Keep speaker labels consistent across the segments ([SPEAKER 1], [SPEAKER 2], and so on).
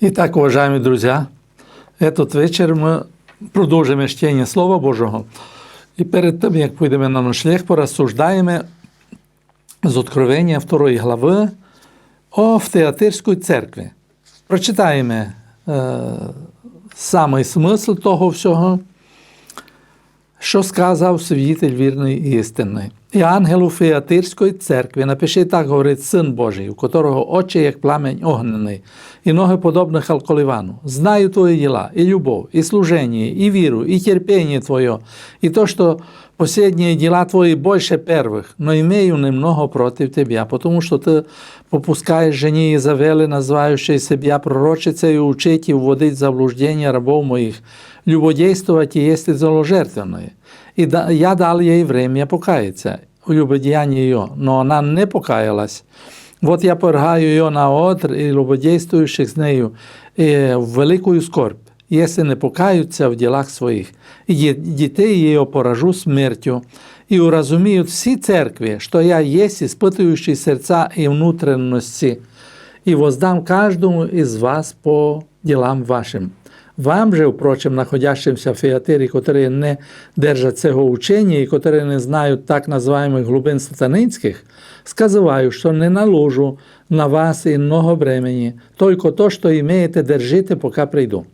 [SPEAKER 1] Итак, уважаемые друзья, этот вечер ми продовжуємо чтение Слова Божого. І перед тим, як підемо на наш шлях, порозсуждаємо з Откровення 2 глави о Театирській церкві. Прочитаємо е, самий смисл того всього, що сказав світель вірної істини. І ангелу Феатирської церкви напиши так, говорить Син Божий, у котрого очі, як пламень огнений, і ноги подобні халколивану. Знаю твої діла, і любов, і служення, і віру, і терпіння Твоє, і то, что последние дела твои больше первых, но имею немного против тебя, потому что ты попускаешь жени Изавели, называющей себя пророчицей, и учить и вводить в заблуждение рабов моих, любодействовать и есть золожертвенное. И да, я дал ей время покаяться в любодеянии ее, но она не покаялась. Вот я поргаю ее на отр и любодействующих с нею э, в великую скорбь, если не покаються в ділах своїх, і дітей її поражу смертю, і уразуміють всі церкви, що я єсть испытующий серця і внутренности, и воздам каждому из вас по делам вашим. Вам же, впрочем, находящимся в Феатирі, котрі не держать цього учення і котрі не знають так називаємих глибин сатанинських, сказываю, що не наложу на вас інного бремені, только то, що імеєте, держите, поки прийду.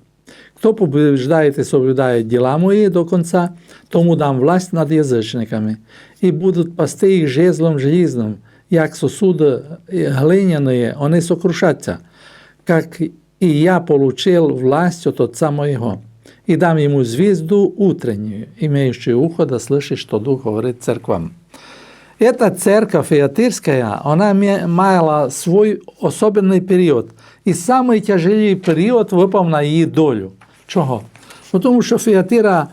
[SPEAKER 1] Хто побіждає і соблюдає діла мої до конца, тому дам власть над язичниками, і будуть пасти їх жезлом желізним, як сосуди глиняные, вони сокрушаться, как и я получил власть от Отца моего, и дам ему звезду утреннюю, имеющую ухо да слышит, что Дух говорит церквам. Эта церковь Феатирская, она ме- мала свой особенный период. І самий тяжелий період випав на її долю. Чого? Ну, тому що Феатира е,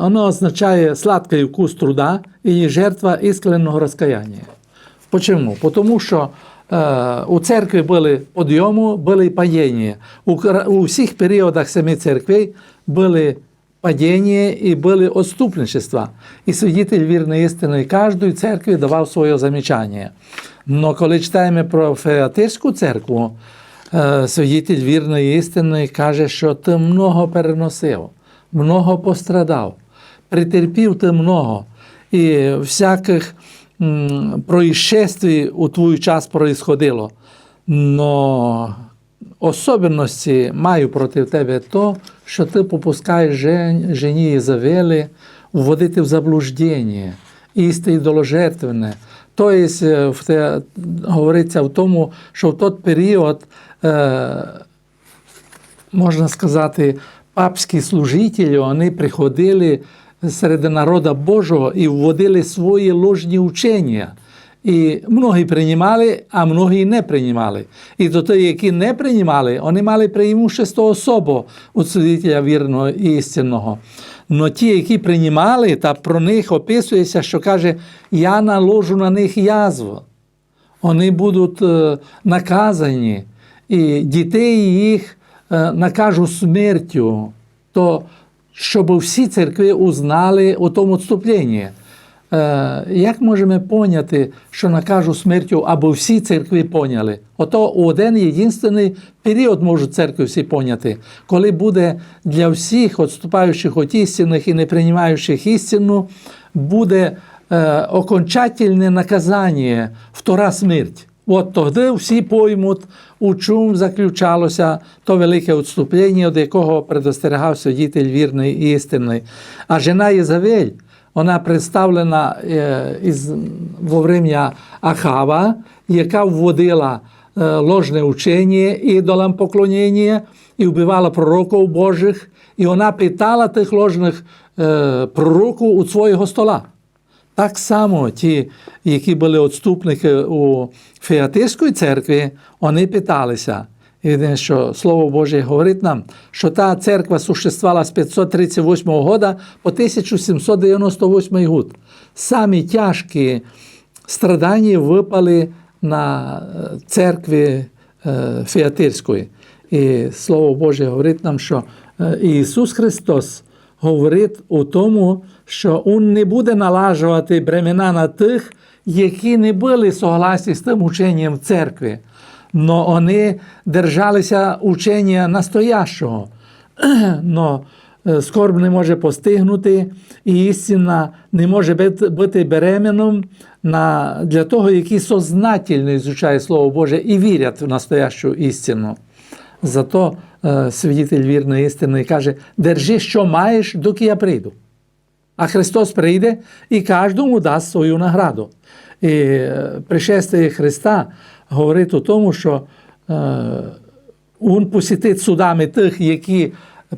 [SPEAKER 1] воно означає сладкий вкус труда і жертва іскренного розкаяння. Почему? Потому що е, у церкві були підйому, були падіння. У, всіх періодах семи церквей були падіння і були отступничества. І свидетель вірної істини кожної церкви давав своє замічання. Но коли читаємо про Феатирську церкву, е, свидетель вірної істини каже, що ти много переносив, много пострадав, претерпів ти много. І всяких происшествий у твій час происходило. Но особенності маю проти тебе то, що ти попускаєш жен, жені Ізавели вводити в заблуждення, істи ідоложертвене. Тобто, те, говориться в тому, що в той період е, можна сказати, папські служителі вони приходили серед народу Божого і вводили свої ложні учення. І многі приймали, а многі не приймали. І до тих, які не приймали, вони мали преимущество особо у свідителя вірного і істинного. Но ті, які приймали, та про них описується, що каже, я наложу на них язву вони будуть е, наказані, і дітей їх е, накажу смертю, то щоб всі церкви узнали у тому відступленні. Е, Як можемо поняти, що накажу смертю, або всі церкви поняли? Ото один єдинственний період можуть церкви всі поняти, коли буде для всіх відступаючих від істинних і не приймаючих істину, буде е, окончательне наказання, втора смерть. От тоді всі поймуть, у чому заключалося то велике відступлення, від якого предостерігав свидетель вірний і істинний. А жена Єзавель, вона представлена е, із, во врем'я Ахава, яка вводила е, ложне учення, ідолам поклонення і вбивала пророків Божих, і вона питала тих ложних е, пророків у свого стола. Так само ті, які були відступники у Феатирської церкві, вони питалися. І що Слово Боже говорить нам, що та церква существувала з 538 года по 1798 год. Самі тяжкі страдання випали на е, церкві е, Феатирської. І Слово Боже говорить нам, що е, Ісус Христос говорить у тому, що Він не буде налажувати бремена на тих, які не були согласні з тим ученням церкви. Но вони держалися учення настоящого. Но е, скорб не може постигнути, і істина не може бути беременом на, для того, які сознательно ізучають Слово Боже і вірять в настоящу істину. Зато е, свідетель вірної істини каже: держи, що маєш, доки я прийду. А Христос прийде і кожному дасть свою награду. І е, пришестя Христа говорить у тому, що е, Він посітить судами тих, які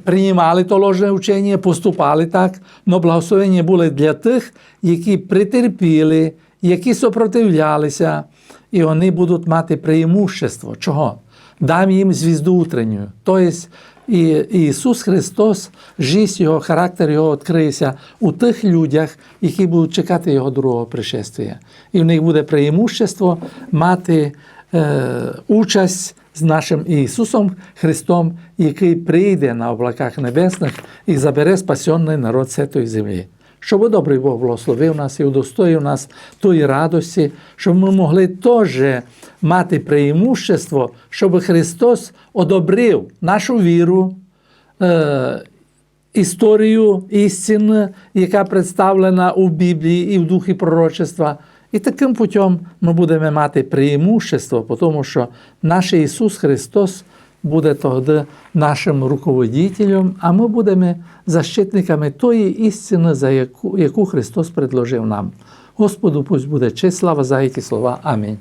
[SPEAKER 1] приймали то ложне учення, поступали так, але благословення були для тих, які претерпіли, які сопротивлялися, і вони будуть мати преимущество. Чого? Дам їм звізду утренню. Тобто і Ісус Христос, жість Його, характер Його відкриється у тих людях, які будуть чекати Його другого пришествия. І в них буде преимущество мати е, участь з нашим Ісусом Христом, який прийде на облаках небесних і забере спасенний народ цієї землі. Щоб добрий Бог благословив нас і удостоїв нас тої радості, щоб ми могли теж мати преимущество, щоб Христос одобрив нашу віру, е, історію істин, яка представлена у Біблії і в духі пророчества. І таким путем ми будемо мати преимущество, тому що наш Ісус Христос буде тоді нашим руководителем, а ми будемо защитниками тої істини, за яку, яку Христос предложив нам. Господу пусть буде честь, слава за ці слова. Амінь.